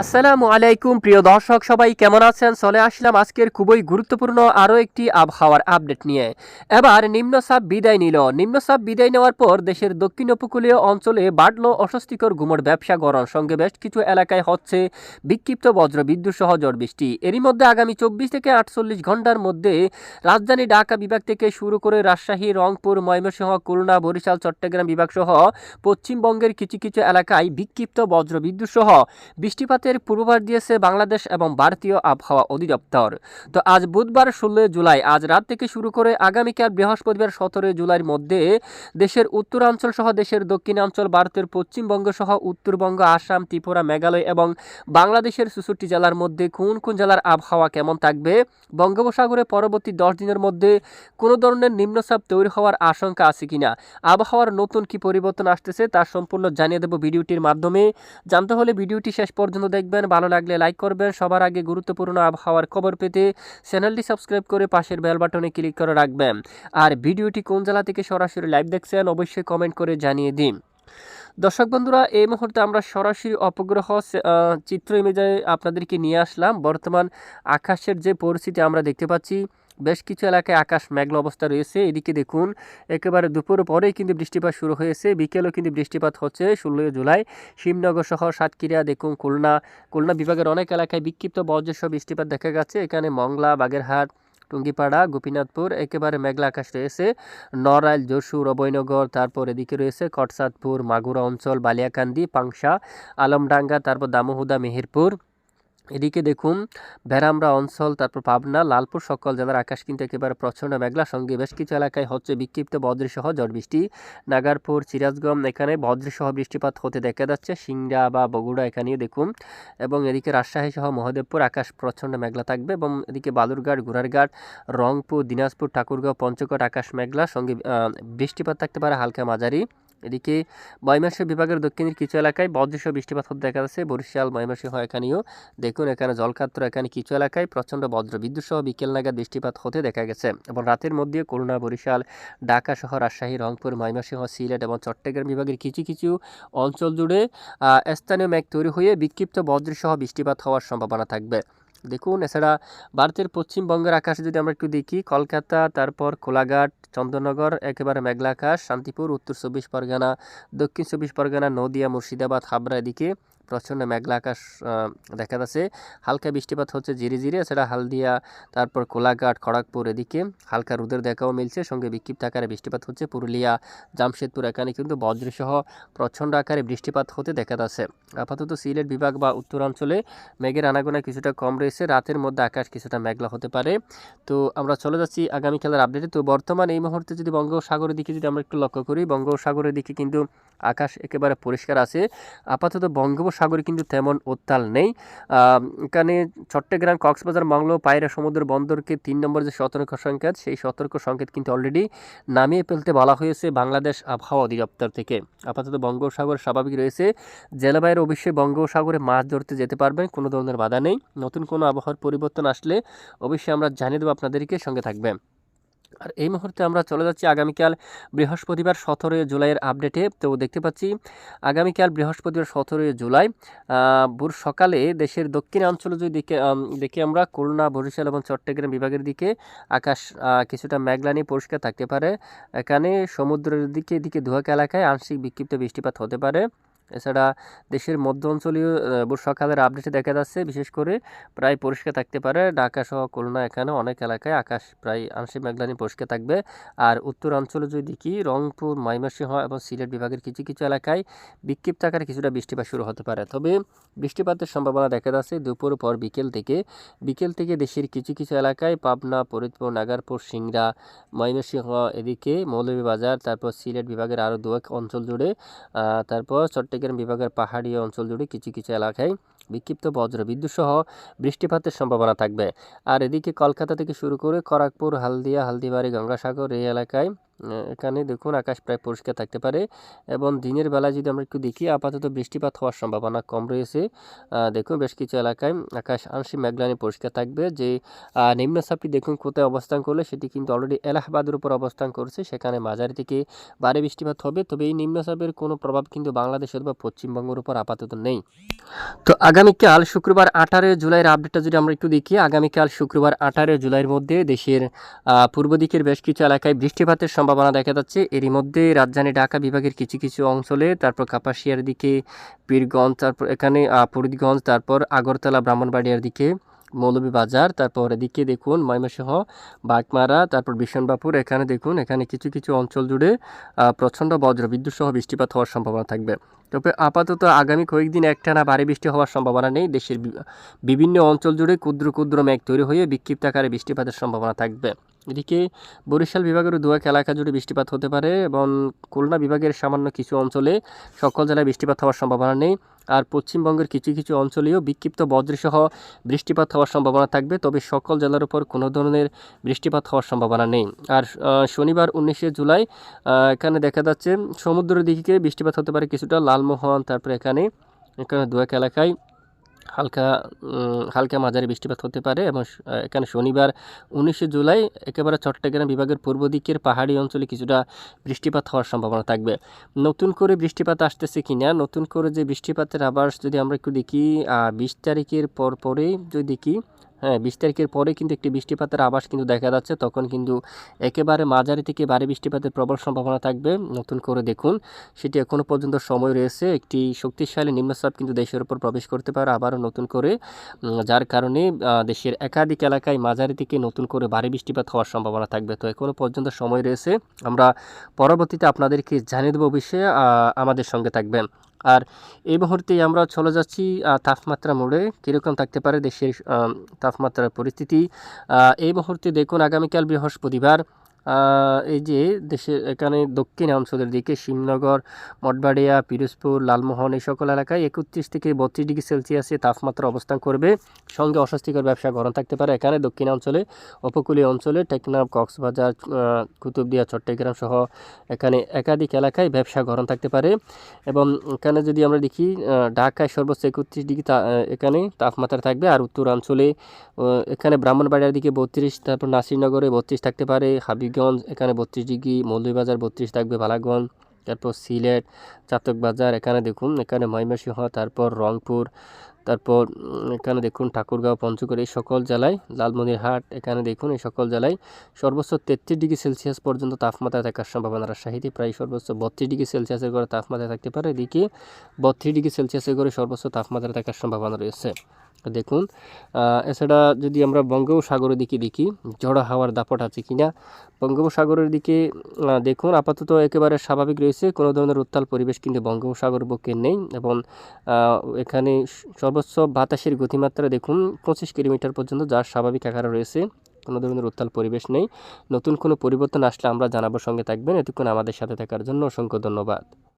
আসসালামু আলাইকুম, প্রিয় দর্শক, সবাই কেমন আছেন? চলে আসলাম আজকের খুবই গুরুত্বপূর্ণ আরও একটি আবহাওয়ার আপডেট নিয়ে। এবার নিম্নচাপ বিদায় নিল। নিম্নচাপ বিদায় নেওয়ার পর দেশের দক্ষিণ উপকূলীয় অঞ্চলে বাড়ল অস্বস্তিকর ঘুমোর ব্যবসা গরম সঙ্গে বেশ কিছু এলাকায় হচ্ছে বিক্ষিপ্ত বজ্র বিদ্যুৎ সহ ঝড় বৃষ্টি। এরই মধ্যে আগামী চব্বিশ থেকে আটচল্লিশ ঘণ্টার মধ্যে রাজধানী ঢাকা বিভাগ থেকে শুরু করে রাজশাহী, রংপুর, ময়মনসিংহ, খুলনা, বরিশাল, চট্টগ্রাম বিভাগ সহ পশ্চিমবঙ্গের কিছু কিছু এলাকায় বিক্ষিপ্ত বজ্র বিদ্যুৎ সহ বৃষ্টিপাতের পূর্বাভাস দিয়েছে বাংলাদেশ এবং ভারতীয় আবহাওয়া অধিদপ্তর। তো আজ বুধবার ষোলোই জুলাই, আজ রাত থেকে শুরু করে আগামীকাল বৃহস্পতিবার সতেরোই জুলাইয়ের মধ্যে দেশের উত্তরাঞ্চল সহ দেশের দক্ষিণাঞ্চল, ভারতের পশ্চিমবঙ্গ সহ উত্তরবঙ্গ, আসাম, ত্রিপুরা, মেঘালয় এবং বাংলাদেশের চৌষট্টি জেলার মধ্যে কোন কোন জেলার আবহাওয়া কেমন থাকবে? বঙ্গোপসাগরে পরবর্তী দশ দিনের মধ্যে কোনো ধরনের নিম্নচাপ তৈরি হওয়ার আশঙ্কা আছে কিনা? আবহাওয়ার নতুন কি পরিবর্তন আসতেছে তা সম্পূর্ণ জানিয়ে দেব ভিডিওটির মাধ্যমে। জানতে হলে ভিডিওটি শেষ পর্যন্ত দেখবেন, ভালো লাগলে লাইক করবেন। সবার আগে গুরুত্বপূর্ণ আবহাওয়ার খবর পেতে চ্যানেলটি সাবস্ক্রাইব করে পাশের বেল বাটনে ক্লিক করে রাখবেন। আর ভিডিওটি কোন জেলা থেকে সরাসরি লাইভ দেখছেন, অবশ্যই কমেন্ট করে জানিয়ে দিন। দর্শক বন্ধুরা, এই মুহূর্তে আমরা সরাসরি অপগ্রহ চিত্র ইমেজে আপনাদেরকে নিয়ে আসলাম। বর্তমান আকাশের যে পরিস্থিতি আমরা দেখতে পাচ্ছি বেশ কিছু এলাকায় আকাশ মেঘলা অবস্থা রয়েছে। এদিকে দেখুন, একেবারে দুপুর পরেই কিন্তু বৃষ্টিপাত শুরু হয়েছে। বিকেলেও কিন্তু বৃষ্টিপাত হচ্ছে ষোলোই জুলাই। শিবনগর সহ সাতক্ষীরা, দেখুন, খুলনা। খুলনা বিভাগের অনেক এলাকায় বিক্ষিপ্ত বজ্রসহ বৃষ্টিপাত দেখা গেছে। এখানে মংলা, বাগেরহাট, টুঙ্গিপাড়া, গোপীনাথপুর একেবারে মেঘলা আকাশ রয়েছে। নড়াইল, যশোর, অভয়নগর, তারপর এদিকে রয়েছে কটসাদপুর, মাগুরা অঞ্চল, বালিয়াকান্দি, পাংশা, আলমডাঙ্গা, তারপর দামোহুদা, মেহেরপুর। এদিকে দেখুন, ভেরামরা অঞ্চল, তারপর পাবনা, লালপুর সকল জেলার আকাশ কিন্তু একেবারে প্রচণ্ড মেঘলা। সঙ্গে বেশ কিছু এলাকায় হচ্ছে বিক্ষিপ্ত বজ্রসহ ঝড় বৃষ্টি। নাগারপুর, সিরাজগঞ্জ এখানে বজ্রসহ বৃষ্টিপাত হতে দেখা যাচ্ছে। সিংড়া বা বগুড়া এখানেও দেখুন। এবং এদিকে রাজশাহী সহ মহাদেবপুর আকাশ প্রচণ্ড মেঘলা থাকবে এবং এদিকে বালুরঘাট ঘোড়ারঘাট রংপুর, দিনাজপুর, ঠাকুরগাঁও পঞ্চগড় আকাশ মেঘলা। সঙ্গে বৃষ্টিপাত থাকতে পারে হালকা মাঝারি। এদিকে ময়মনসিংহ বিভাগের দক্ষিণের কিছু এলাকায় বজ্রসহ বৃষ্টিপাত হতে দেখা যাচ্ছে। বরিশাল, ময়মনসিংহ, এখানেও দেখুন, এখানে জলকাত্র, এখানে কিছু এলাকায় প্রচণ্ড বজ্র। বিদ্যুৎ সহ বিকেল নাগাদ বৃষ্টিপাত হতে দেখা গেছে এবং রাতের মধ্যে খুলনা, বরিশাল, ঢাকা সহ রাজশাহী, রংপুর, ময়মনসিংহ, সিলেট এবং চট্টগ্রাম বিভাগের কিছু কিছু অঞ্চল জুড়ে স্থানীয় মেঘ তৈরি হয়ে বিক্ষিপ্ত বজ্রসহ বৃষ্টিপাত হওয়ার সম্ভাবনা থাকবে। দেখুন, এছাড়া ভারতের পশ্চিমবঙ্গের আকাশে যদি আমরা একটু দেখি, কলকাতা, তারপর কোলাঘাট, চন্দ্রনগর, একেবারে মেঘলা আকাশ, শান্তিপুর, উত্তর চব্বিশ পরগনা, দক্ষিণ চব্বিশ পরগনা, নদিয়া, মুর্শিদাবাদ, হাবড়া এদিকে। প্রচণ্ড মেঘলা আকাশ দেখা যাচ্ছে। হালকা বৃষ্টিপাত হচ্ছে ধীরে ধীরে এছাড়া হালদিয়া, তারপর কোলাঘাট, খড়গপুর এদিকে হালকা রোদের দেখাও মিলছে। সঙ্গে বিক্ষিপ্ত আকারে বৃষ্টিপাত হচ্ছে পুরুলিয়া, জামশেদপুর, এখানে কিন্তু বজ্রসহ প্রচণ্ড আকারে বৃষ্টিপাত হতে দেখা যাচ্ছে। আপাতত সিলেট বিভাগ বা উত্তরাঞ্চলে মেঘের আনাগোনা কিছুটা কম রয়েছে। রাতের মধ্যে আকাশ কিছুটা মেঘলা হতে পারে। তো আমরা চলে যাচ্ছি আগামীকালের আপডেটে। তো বর্তমান এই মুহূর্তে যদি বঙ্গোপসাগরের দিকে যদি আমরা একটু লক্ষ্য করি, বঙ্গোপসাগরের দিকে কিন্তু আকাশ একেবারে পরিষ্কার আছে। আপাতত বঙ্গোপসাগরে কিন্তু তেমন উত্তাল নেই। এখানে চট্টগ্রাম, কক্সবাজার মংলো পায়রা, সমুদ্র বন্দরকে তিন নম্বর যে সতর্ক সংকেত, সেই সতর্ক সংকেত কিন্তু অলরেডি নামিয়ে ফেলতে বলা হয়েছে বাংলাদেশ আবহাওয়া অধিদপ্তর থেকে। আপাতত বঙ্গোপসাগর স্বাভাবিক রয়েছে। জেলাবাইয়ের অবশ্যই বঙ্গোপসাগরে মাছ ধরতে যেতে পারবেন, কোনো ধরনের বাধা নেই। নতুন কোনো আবহাওয়ার পরিবর্তন আসলে অবশ্যই আমরা জানিয়ে দেবো আপনাদেরকে, সঙ্গে থাকবেন। আর এই মুহূর্তে আমরা চলে যাচ্ছি আগামীকাল বৃহস্পতিবার সতেরোই জুলাইয়ের আপডেটে। তো দেখতে পাচ্ছি, আগামীকাল বৃহস্পতিবার সতেরোই জুলাই ভোর সকালে দেশের দক্ষিণাঞ্চলে যদি দিকে দেখি আমরা খুলনা, বরিশাল এবং চট্টগ্রাম বিভাগের দিকে আকাশ কিছুটা মেঘলা নিয়ে পরিষ্কার থাকতে পারে। এখানে সমুদ্রের দিকে দিকে দুহাক এলাকায় আংশিক বিক্ষিপ্ত বৃষ্টিপাত হতে পারে। এছাড়া দেশের মধ্য অঞ্চলীয় বর্ষাকালের আপডেটে দেখা যাচ্ছে, বিশেষ করে প্রায় পরিষ্কার থাকতে পারে। ঢাকা সহ খুলনা এখানে অনেক এলাকায় আকাশ প্রায় আংশিক মেঘলানি পরিষ্কার থাকবে। আর উত্তরাঞ্চলে যদি দেখি, রংপুর, ময়মনসিংহ এবং সিলেট বিভাগের কিছু কিছু এলাকায় বিক্ষিপ্ত আকারে কিছুটা বৃষ্টিপাত শুরু হতে পারে। তবে বৃষ্টিপাতের সম্ভাবনা দেখা যাচ্ছে দুপুর পর বিকেল থেকে। বিকেল থেকে দেশের কিছু কিছু এলাকায় পাবনা, ফরিদপুর, নাগারপুর, সিংড়া, ময়মনসিংহ এদিকে মৌলভীবাজার, তারপর সিলেট বিভাগের আরও দু এক অঞ্চল জুড়ে তারপর চট্টগ্রাম বিভাগের পাহাড়ি অঞ্চল জুড়ে কিছু কিছু এলাকায় বিক্ষিপ্ত বজ্র সহ বৃষ্টিপাতের সম্ভাবনা থাকবে। আর এদিকে কলকাতা থেকে শুরু করে খড়গপুর হালদিয়া, হালদিবাড়ি, গঙ্গাসাগর এই এলাকায় এখানে দেখুন আকাশ প্রায় পরিষ্কার থাকতে পারে এবং দিনের বেলা যদি আমরা একটু দেখি, আপাতত বৃষ্টিপাত হওয়ার সম্ভাবনা কম রয়েছে। দেখুন বেশ কিছু এলাকায় আকাশ আংশিক মেঘলানি পরিষ্কার থাকবে। যে নিম্নচাপটি দেখুন কোথায় অবস্থান করলে সেটি কিন্তু অলরেডি এলাহাবাদের উপর অবস্থান করছে। সেখানে মাঝারি থেকে ভারী বৃষ্টিপাত হবে। তবে এই নিম্নচাপের কোনো প্রভাব কিন্তু বাংলাদেশের বা পশ্চিমবঙ্গের উপর আপাতত নেই। তো আগামীকাল শুক্রবার আঠারো জুলাইয়ের আপডেটটা যদি আমরা একটু দেখি, আগামীকাল শুক্রবার আঠারো জুলাইয়ের মধ্যে দেশের পূর্ব দিকের বেশ কিছু এলাকায় বৃষ্টিপাতের সম্ভাবনা দেখা যাচ্ছে। এরই মধ্যে রাজধানী ঢাকা বিভাগের কিছু কিছু অঞ্চলে, তারপর কাপাসিয়ার দিকে পীরগঞ্জ, তারপর এখানে ফরিদগঞ্জ, তারপর আগরতলা, ব্রাহ্মণবাড়িয়ার দিকে মৌলভীবাজার, তারপর এদিকে দেখুন ময়মনসিংহ, বাগমারা, তারপর বিশনবাপুর এখানে দেখুন, এখানে কিছু কিছু অঞ্চল জুড়ে প্রচণ্ড বজ্র বিদ্যুৎ সহ বৃষ্টিপাত হওয়ার সম্ভাবনা থাকবে। তবে আপাতত আগামী কয়েকদিন একটানা ভারী বৃষ্টি হওয়ার সম্ভাবনা নেই। দেশের বিভিন্ন অঞ্চল জুড়ে ক্ষুদ্র ক্ষুদ্র মেঘ তৈরি হয়ে বিক্ষিপ্ত আকারে বৃষ্টিপাতের সম্ভাবনা থাকবে। এদিকে বরিশাল বিভাগের দুয়াক এলাকা জুড়ে বৃষ্টিপাত হতে পারে এবং খুলনা বিভাগের সামান্য কিছু অঞ্চলে সকল জেলায় বৃষ্টিপাত হওয়ার সম্ভাবনা নেই। আর পশ্চিমবঙ্গের কিছু কিছু অঞ্চলেও বিক্ষিপ্ত বজ্রসহ বৃষ্টিপাত হওয়ার সম্ভাবনা থাকবে, তবে সকল জেলার উপর কোনো ধরনের বৃষ্টিপাত হওয়ার সম্ভাবনা নেই। আর শনিবার উনিশে জুলাই এখানে দেখা যাচ্ছে সমুদ্রের দিকে বৃষ্টিপাত হতে পারে কিছুটা, লালমোহন, তারপরে এখানে এখানে দুয়াক এলাকায় হালকা হালকা মাঝারি বৃষ্টিপাত হতে পারে এবং এখানে শনিবার উনিশে জুলাই একেবারে চট্টগ্রাম বিভাগের পূর্ব দিকের পাহাড়ি অঞ্চলে কিছুটা বৃষ্টিপাত হওয়ার সম্ভাবনা থাকবে। নতুন করে বৃষ্টিপাত আসতেছে কিনা, নতুন করে যে বৃষ্টিপাতের আবার যদি আমরা একটু দেখি বিশ তারিখের পরপরেই যদি দেখি হ্যাঁ বিশ তারিখের পরে কিন্তু একটি বৃষ্টিপাতের আভাস কিন্তু দেখা যাচ্ছে। তখন কিন্তু একেবারে মাঝারি থেকে ভারী বৃষ্টিপাতের প্রবল সম্ভাবনা থাকবে। নতুন করে দেখুন, সেটি এখনও পর্যন্ত সময় রয়েছে। একটি শক্তিশালী নিম্নচাপ কিন্তু দেশের উপর প্রবেশ করতে পারে আবারও নতুন করে। যার কারণে দেশের একাধিক এলাকায় মাঝারি থেকে নতুন করে ভারী বৃষ্টিপাত হওয়ার সম্ভাবনা থাকবে। তো এখনও পর্যন্ত সময় রয়েছে। আমরা পরবর্তীতে আপনাদেরকে জানিয়ে দেবো বিষয়ে আমাদের সঙ্গে থাকবেন। আর এই মুহূর্তে আমরা চলে যাচ্ছি তাপমাত্রা মোড়ে। কীরকম থাকতে পারে দেশের তাপমাত্রার পরিস্থিতি? এই মুহূর্তে দেখুন, আগামীকাল বৃহস্পতিবার এই যে দেশের এখানে দক্ষিণ অঞ্চলের দিকে শিবনগর মঠবাড়িয়া, পিরোজপুর, লালমোহন, এই সকল এলাকায় একত্রিশ থেকে বত্রিশ ডিগ্রি সেলসিয়াসে তাপমাত্রা অবস্থান করবে। সঙ্গে অস্বস্তিকর ব্যবসা গরম থাকতে পারে। এখানে দক্ষিণ অঞ্চলে, উপকূলীয় অঞ্চলে টেকনাফ, কক্সবাজার কুতুবদিয়া, চট্টগ্রাম সহ এখানে একাধিক এলাকায় ব্যবসা গরম থাকতে পারে। এবং এখানে যদি আমরা দেখি ঢাকায় সর্বোচ্চ একত্রিশ ডিগ্রি এখানে তাপমাত্রা থাকবে। আর উত্তরাঞ্চলে এখানে ব্রাহ্মণবাড়িয়ার দিকে বত্রিশ, তারপর নাসিরনগরে বত্রিশ থাকতে পারে। হাবিগঞ্জ এখানে বত্রিশ ডিগ্রি, মৌলভীবাজার বত্রিশ থাকবে বালাগঞ্জ, তারপর সিলেট, চাতকবাজার, এখানে দেখুন, এখানে ময়মনসিংহ, তারপর রংপুর, তারপর এখানে দেখুন ঠাকুরগাঁও, পঞ্চগড়, এই সকল জেলায়, লালমনিরহাট, এখানে দেখুন এই সকল জেলায় সর্বোচ্চ তেত্রিশ ডিগ্রি সেলসিয়াস পর্যন্ত তাপমাত্রা থাকার সম্ভাবনা রাজশাহীতে প্রায় সর্বোচ্চ বত্রিশ ডিগ্রি সেলসিয়াসের করে তাপমাত্রা থাকতে পারে। এদিকে বত্রিশ ডিগ্রি সেলসিয়াসের করে সর্বোচ্চ তাপমাত্রা থাকার সম্ভাবনা রয়েছে। দেখুন এছাড়া যদি আমরা বঙ্গোপসাগরের দিকে দেখি, ঝড়ো হাওয়ার দাপট আছে কিনা, বঙ্গোপসাগরের দিকে দেখুন, আপাতত একেবারে স্বাভাবিক রয়েছে, কোনো ধরনের উত্তাল পরিবেশ কিন্তু বঙ্গোপসাগর বুকে নেই এবং এখানে সর্বোচ্চ বাতাসের গতিমাত্রা দেখুন, পঁচিশ কিলোমিটার পর্যন্ত, যার স্বাভাবিক আকারে রয়েছে, কোনো ধরনের উত্তাল পরিবেশ নেই। নতুন কোনো পরিবর্তন আসলে আমরা জানাব সঙ্গে থাকবেন। এতক্ষণ আমাদের সাথে থাকার জন্য অসংখ্য ধন্যবাদ।